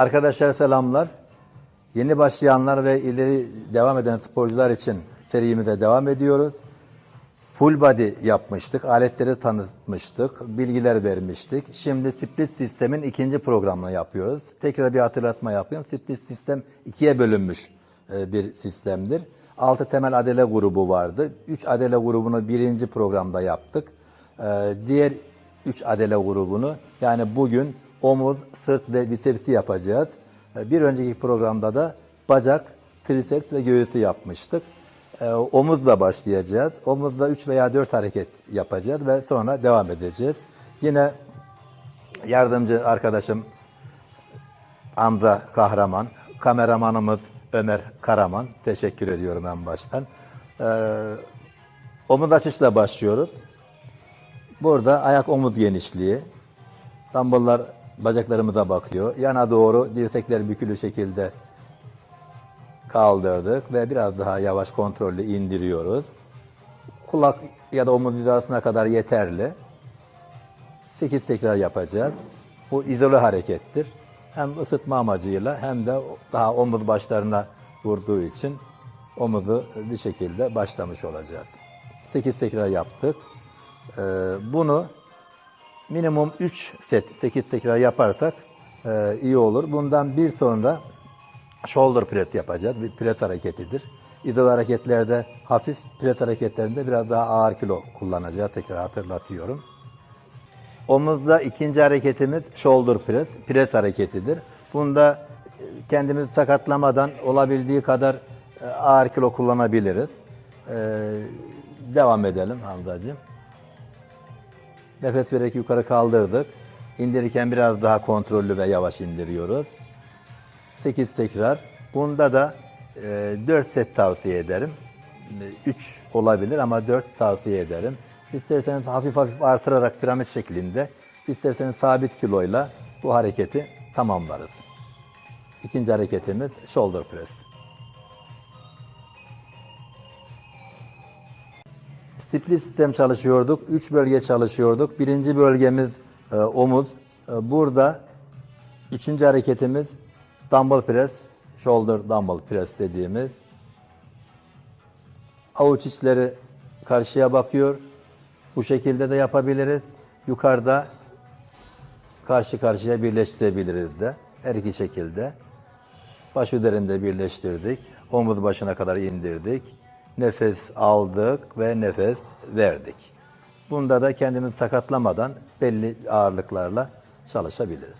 Arkadaşlar selamlar. Yeni başlayanlar ve ileri devam eden sporcular için serimize devam ediyoruz. Full body yapmıştık, aletleri tanıtmıştık, bilgiler vermiştik. Şimdi split sistemin ikinci programını yapıyoruz. Tekrar bir hatırlatma yapayım. Split sistem ikiye bölünmüş e, bir sistemdir. Altı temel adele grubu vardı. Üç adele grubunu birinci programda yaptık. E, Diğer üç adele grubunu yani bugün omuz, sırt ve bisepsi yapacağız. E, Bir önceki programda da bacak, triceps ve göğüsü yapmıştık. Ee, omuzla başlayacağız. Omuzla 3 veya 4 hareket yapacağız ve sonra devam edeceğiz. Yine yardımcı arkadaşım Hamza Kahraman, kameramanımız Ömer Karaman. Teşekkür ediyorum en baştan. Ee, omuz açışla başlıyoruz. Burada ayak omuz genişliği. Dumbbell'lar bacaklarımıza bakıyor. Yana doğru dirsekler bükülü şekilde kaldırdık ve biraz daha yavaş kontrollü indiriyoruz. Kulak ya da omuz hizasına kadar yeterli. 8 tekrar yapacağız. Bu izole harekettir. Hem ısıtma amacıyla hem de daha omuz başlarına vurduğu için omuzu bir şekilde başlamış olacağız. 8 tekrar yaptık. Ee, bunu minimum 3 set 8 tekrar yaparsak e, iyi olur. Bundan bir sonra shoulder press yapacağız. Bir pres hareketidir. İzole hareketlerde hafif pres hareketlerinde biraz daha ağır kilo kullanacağız. Tekrar hatırlatıyorum. Omuzda ikinci hareketimiz shoulder press, pres hareketidir. Bunda e, kendimizi sakatlamadan olabildiği kadar e, ağır kilo kullanabiliriz. Ee, devam edelim Hamzacığım. Nefes vererek yukarı kaldırdık. İndirirken biraz daha kontrollü ve yavaş indiriyoruz. 8 tekrar. Bunda da e, 4 set tavsiye ederim. 3 olabilir ama 4 tavsiye ederim. İsterseniz hafif hafif artırarak piramit şeklinde, isterseniz sabit kiloyla bu hareketi tamamlarız. İkinci hareketimiz shoulder press. Split sistem çalışıyorduk. Üç bölge çalışıyorduk. Birinci bölgemiz e, omuz. E, burada üçüncü hareketimiz dumbbell press, shoulder dumbbell press dediğimiz. Avuç içleri karşıya bakıyor. Bu şekilde de yapabiliriz. Yukarıda karşı karşıya birleştirebiliriz de. Her iki şekilde. Baş üzerinde birleştirdik. Omuz başına kadar indirdik. Nefes aldık ve nefes verdik. Bunda da kendimizi sakatlamadan belli ağırlıklarla çalışabiliriz.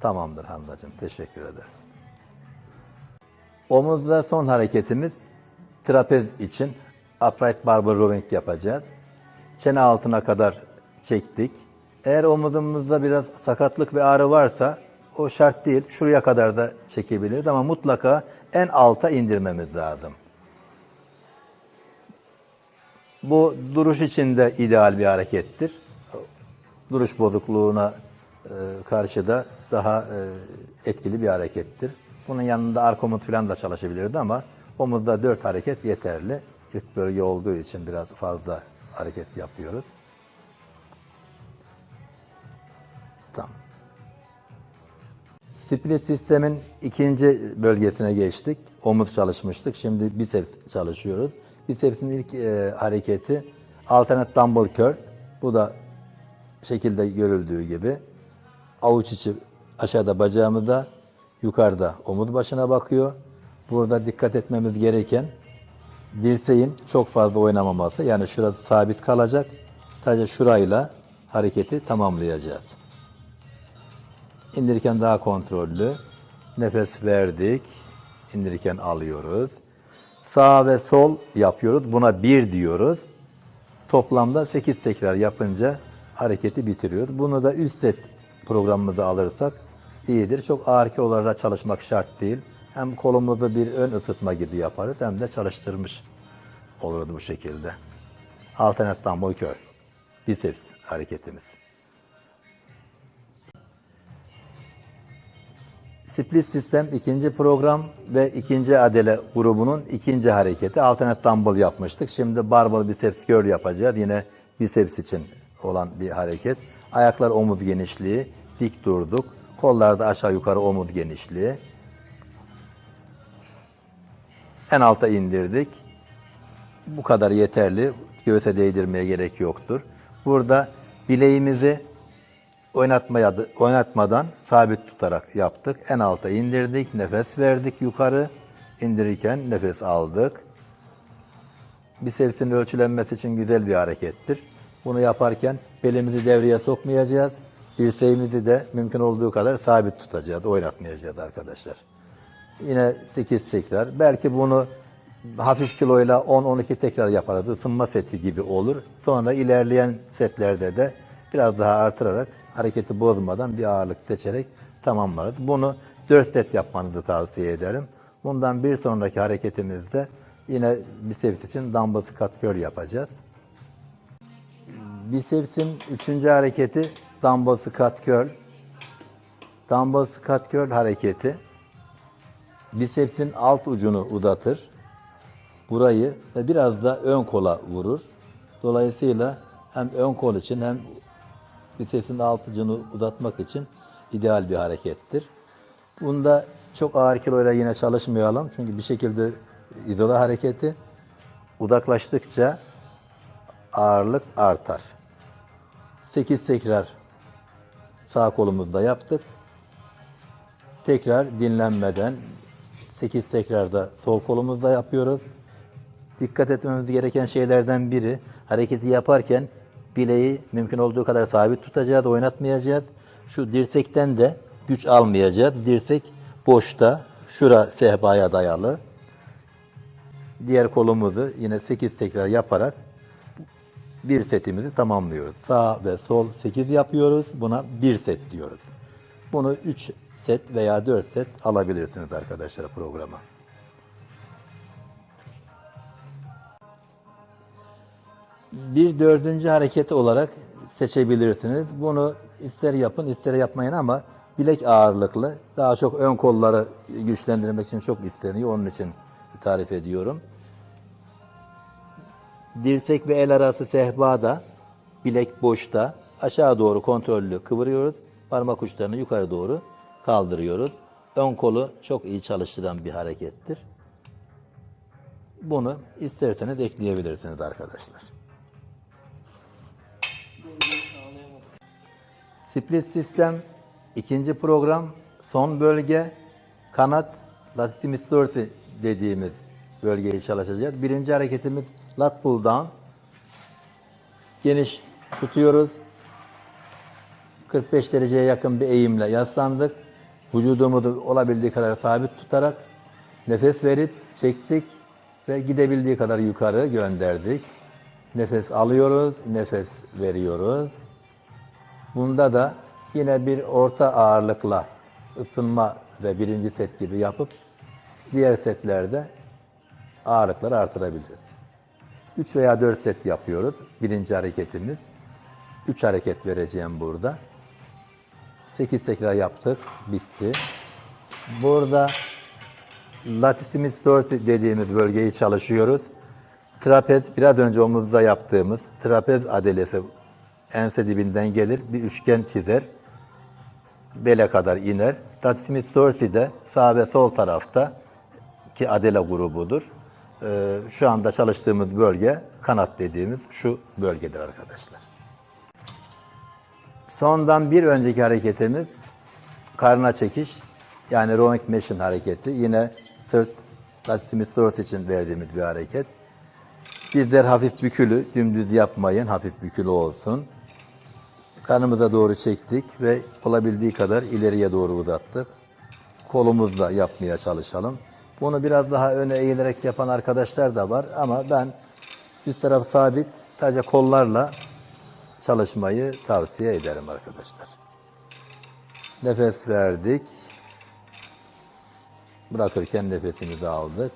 Tamamdır Hamzacığım. Teşekkür ederim. Omuzda son hareketimiz trapez için upright barbell rowing yapacağız. Çene altına kadar çektik. Eğer omuzumuzda biraz sakatlık ve ağrı varsa o şart değil. Şuraya kadar da çekebiliriz ama mutlaka en alta indirmemiz lazım. Bu duruş için de ideal bir harekettir. Duruş bozukluğuna e, karşı da daha e, etkili bir harekettir. Bunun yanında arka omuz falan da çalışabilirdi ama omuzda dört hareket yeterli. İlk bölge olduğu için biraz fazla hareket yapıyoruz. Tamam. Split sistemin ikinci bölgesine geçtik. Omuz çalışmıştık. Şimdi biceps çalışıyoruz. Bicepsin ilk e, hareketi alternate dumbbell curl. Bu da şekilde görüldüğü gibi avuç içi aşağıda bacağımızda, yukarıda omuz başına bakıyor. Burada dikkat etmemiz gereken dirseğin çok fazla oynamaması. Yani şurası sabit kalacak. Sadece şurayla hareketi tamamlayacağız. İndirirken daha kontrollü. Nefes verdik. İndirirken alıyoruz. Sağ ve sol yapıyoruz. Buna bir diyoruz. Toplamda 8 tekrar yapınca hareketi bitiriyoruz. Bunu da üst set programımıza alırsak iyidir. Çok ağır kilolarla çalışmak şart değil. Hem kolumuzu bir ön ısıtma gibi yaparız hem de çalıştırmış oluruz bu şekilde. Alternate dumbbell curl. Biceps hareketimiz. Split sistem ikinci program ve ikinci adele grubunun ikinci hareketi. Alternate dumbbell yapmıştık. Şimdi barbell biceps curl yapacağız. Yine biceps için olan bir hareket. Ayaklar omuz genişliği. Dik durduk. Kollarda aşağı yukarı omuz genişliği. En alta indirdik. Bu kadar yeterli. Göğse değdirmeye gerek yoktur. Burada bileğimizi oynatmaya, oynatmadan sabit tutarak yaptık. En alta indirdik, nefes verdik yukarı. İndirirken nefes aldık. Bisepsin ölçülenmesi için güzel bir harekettir. Bunu yaparken belimizi devreye sokmayacağız. Dirseğimizi de mümkün olduğu kadar sabit tutacağız, oynatmayacağız arkadaşlar. Yine 8 tekrar. Belki bunu hafif kiloyla 10-12 tekrar yaparız. Isınma seti gibi olur. Sonra ilerleyen setlerde de biraz daha artırarak hareketi bozmadan bir ağırlık seçerek tamamlarız. Bunu 4 set yapmanızı tavsiye ederim. Bundan bir sonraki hareketimizde yine biceps için dumbbell squat curl yapacağız. Bicepsin üçüncü hareketi dumbbell squat curl. Dumbbell squat curl hareketi bisepsin alt ucunu uzatır. Burayı ve biraz da ön kola vurur. Dolayısıyla hem ön kol için hem bisepsin alt ucunu uzatmak için ideal bir harekettir. Bunda çok ağır kiloyla yine çalışmayalım. Çünkü bir şekilde izole hareketi uzaklaştıkça ağırlık artar. 8 tekrar sağ kolumuzda yaptık. Tekrar dinlenmeden 8 tekrarda sol kolumuzda yapıyoruz. Dikkat etmemiz gereken şeylerden biri hareketi yaparken bileği mümkün olduğu kadar sabit tutacağız, oynatmayacağız. Şu dirsekten de güç almayacağız. Dirsek boşta, şura sehpaya dayalı. Diğer kolumuzu yine 8 tekrar yaparak bir setimizi tamamlıyoruz. Sağ ve sol 8 yapıyoruz. Buna bir set diyoruz. Bunu 3 set veya 4 set alabilirsiniz arkadaşlar programa. Bir dördüncü hareket olarak seçebilirsiniz. Bunu ister yapın ister yapmayın ama bilek ağırlıklı. Daha çok ön kolları güçlendirmek için çok isteniyor. Onun için tarif ediyorum. Dirsek ve el arası sehpada, bilek boşta, aşağı doğru kontrollü kıvırıyoruz. Parmak uçlarını yukarı doğru kaldırıyoruz. Ön kolu çok iyi çalıştıran bir harekettir. Bunu isterseniz ekleyebilirsiniz arkadaşlar. Split sistem ikinci program son bölge kanat latissimus dorsi dediğimiz bölgeyi çalışacağız. Birinci hareketimiz lat pull down. Geniş tutuyoruz. 45 dereceye yakın bir eğimle yaslandık. Vücudumuzu olabildiği kadar sabit tutarak nefes verip çektik ve gidebildiği kadar yukarı gönderdik. Nefes alıyoruz, nefes veriyoruz. Bunda da yine bir orta ağırlıkla ısınma ve birinci set gibi yapıp diğer setlerde ağırlıkları artırabiliriz. 3 veya 4 set yapıyoruz. Birinci hareketimiz. 3 hareket vereceğim burada. 8 tekrar yaptık. Bitti. Burada latissimus dorsi dediğimiz bölgeyi çalışıyoruz. Trapez biraz önce omuzda yaptığımız trapez adelesi ense dibinden gelir. Bir üçgen çizer. Bele kadar iner. Latissimus dorsi de sağ ve sol tarafta ki adele grubudur. Ee, şu anda çalıştığımız bölge kanat dediğimiz şu bölgedir arkadaşlar. Sondan bir önceki hareketimiz karna çekiş yani rowing machine hareketi. Yine sırt latissimus dorsi için verdiğimiz bir hareket. Dizler hafif bükülü, dümdüz yapmayın, hafif bükülü olsun. Karnımıza doğru çektik ve olabildiği kadar ileriye doğru uzattık. Kolumuzla yapmaya çalışalım. Bunu biraz daha öne eğilerek yapan arkadaşlar da var ama ben üst taraf sabit, sadece kollarla çalışmayı tavsiye ederim arkadaşlar. Nefes verdik. Bırakırken nefesimizi aldık.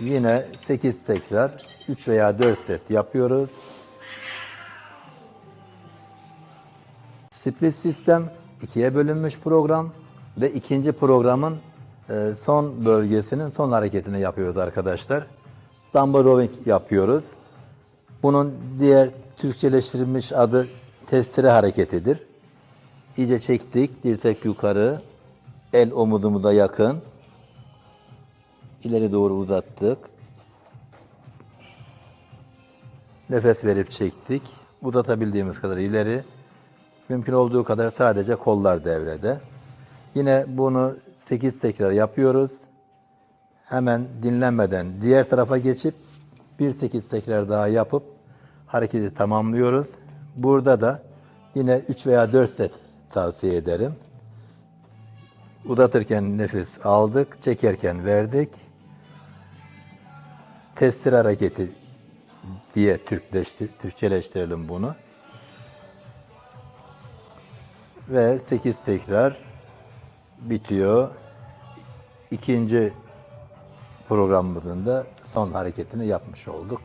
Yine 8 tekrar 3 veya 4 set yapıyoruz. Split sistem ikiye bölünmüş program ve ikinci programın e, son bölgesinin son hareketini yapıyoruz arkadaşlar. Dumbbell rowing yapıyoruz. Bunun diğer Türkçeleştirilmiş adı testere hareketidir. İyice çektik. Dirsek yukarı. El omuzumuza yakın. İleri doğru uzattık. Nefes verip çektik. Uzatabildiğimiz kadar ileri. Mümkün olduğu kadar sadece kollar devrede. Yine bunu 8 tekrar yapıyoruz. Hemen dinlenmeden diğer tarafa geçip bir 8 tekrar daha yapıp hareketi tamamlıyoruz. Burada da yine 3 veya 4 set tavsiye ederim. Uzatırken nefes aldık, çekerken verdik. Testir hareketi diye Türkleştir, Türkçeleştirelim bunu. Ve 8 tekrar bitiyor. İkinci programımızın da son hareketini yapmış olduk.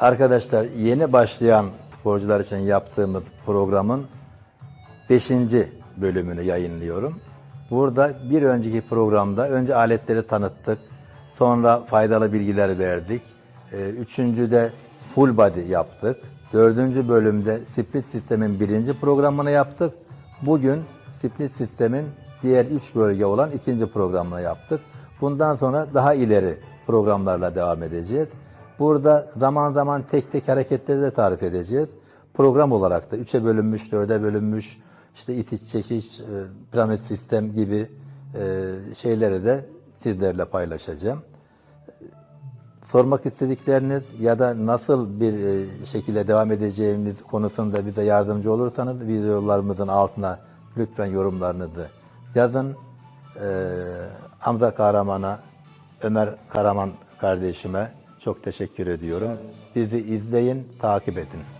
Arkadaşlar yeni başlayan sporcular için yaptığımız programın 5. bölümünü yayınlıyorum. Burada bir önceki programda önce aletleri tanıttık. Sonra faydalı bilgiler verdik. Ee, Üçüncüde full body yaptık. Dördüncü bölümde split sistemin birinci programını yaptık. Bugün split sistemin diğer üç bölge olan ikinci programını yaptık. Bundan sonra daha ileri programlarla devam edeceğiz. Burada zaman zaman tek tek hareketleri de tarif edeceğiz. Program olarak da üçe bölünmüş, dörde bölünmüş, işte itiş, çekiş, e, piramit sistem gibi e, şeyleri de sizlerle paylaşacağım. Sormak istedikleriniz ya da nasıl bir e, şekilde devam edeceğimiz konusunda bize yardımcı olursanız videolarımızın altına lütfen yorumlarınızı yazın. E, Hamza Kahraman'a, Ömer Karaman kardeşime çok teşekkür ediyorum. Bizi izleyin, takip edin.